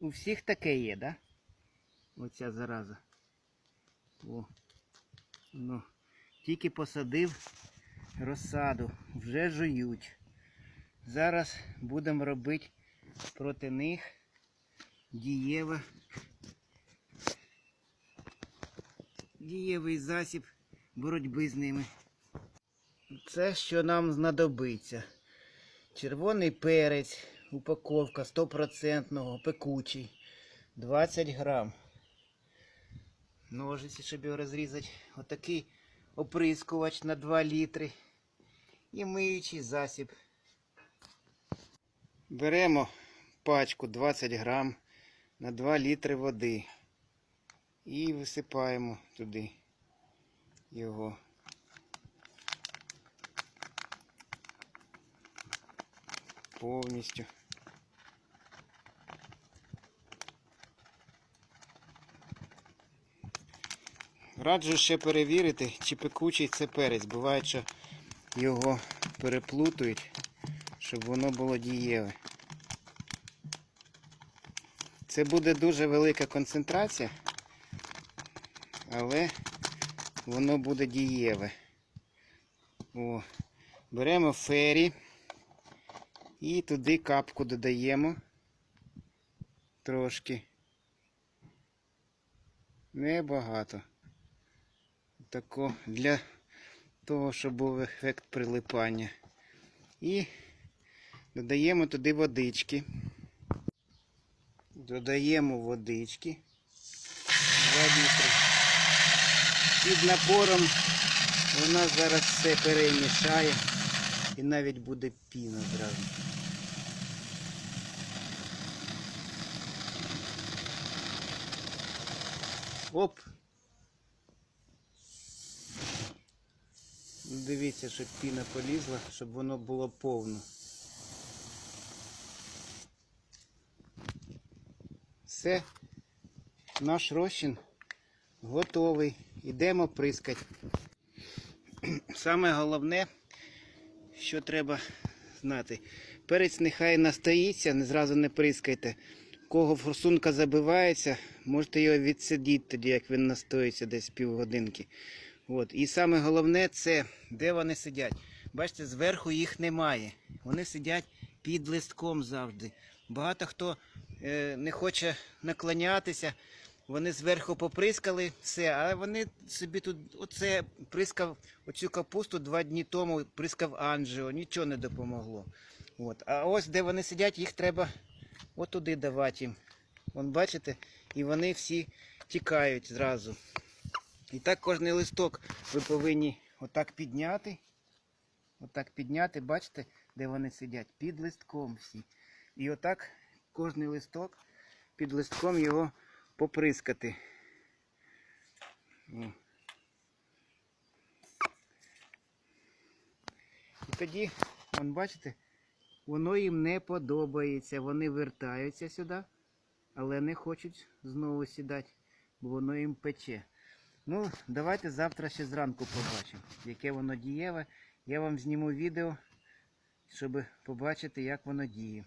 У всіх таке є, да? Оця зараза. О. Ну, тільки посадив розсаду, вже жують. Зараз будемо робити проти них дієве. Дієвий засіб боротьби з ними. Це що нам знадобиться. Червоний перець, упаковка 100% пекучий. 20 грам. Ножиці, щоб його розрізати. Отакий оприскувач на 2 літри. І миючий засіб. Беремо пачку 20 грам на 2 літри води. І висипаємо туди його. Повністю. Раджу ще перевірити, чи пекучий це перець. Буває, що його переплутують, щоб воно було дієве. Це буде дуже велика концентрація, але воно буде дієве. О, беремо фері і туди капку додаємо трошки. Небагато. Тако для того, щоб був ефект прилипання. І додаємо туди водички. Додаємо водички. 2 літри. Під напором вона зараз все перемішає і навіть буде піна зразу. Оп! Дивіться, щоб піна полізла, щоб воно було повно. Все, наш розчин готовий. Ідемо прискати. Саме головне, що треба знати. Перець нехай настоїться, не зразу не прискайте. Кого форсунка забивається, можете його відсидіти тоді, як він настоїться десь півгодинки. От. І саме головне це, де вони сидять. Бачите, зверху їх немає. Вони сидять під листком завжди. Багато хто е, не хоче наклонятися. Вони зверху поприскали все, а вони собі тут оце прискав оцю капусту два дні тому, прискав Анджіо, нічого не допомогло. От. А ось де вони сидять, їх треба отуди давати їм. Вон бачите, і вони всі тікають зразу. І так кожний листок ви повинні отак підняти. Отак підняти, бачите, де вони сидять? Під листком всі. І отак кожний листок під листком його поприскати. І тоді, вон бачите, воно їм не подобається. Вони вертаються сюди, але не хочуть знову сідати, бо воно їм пече. Ну, давайте завтра ще зранку побачимо, яке воно дієве. Я вам зніму відео, щоб побачити, як воно діє.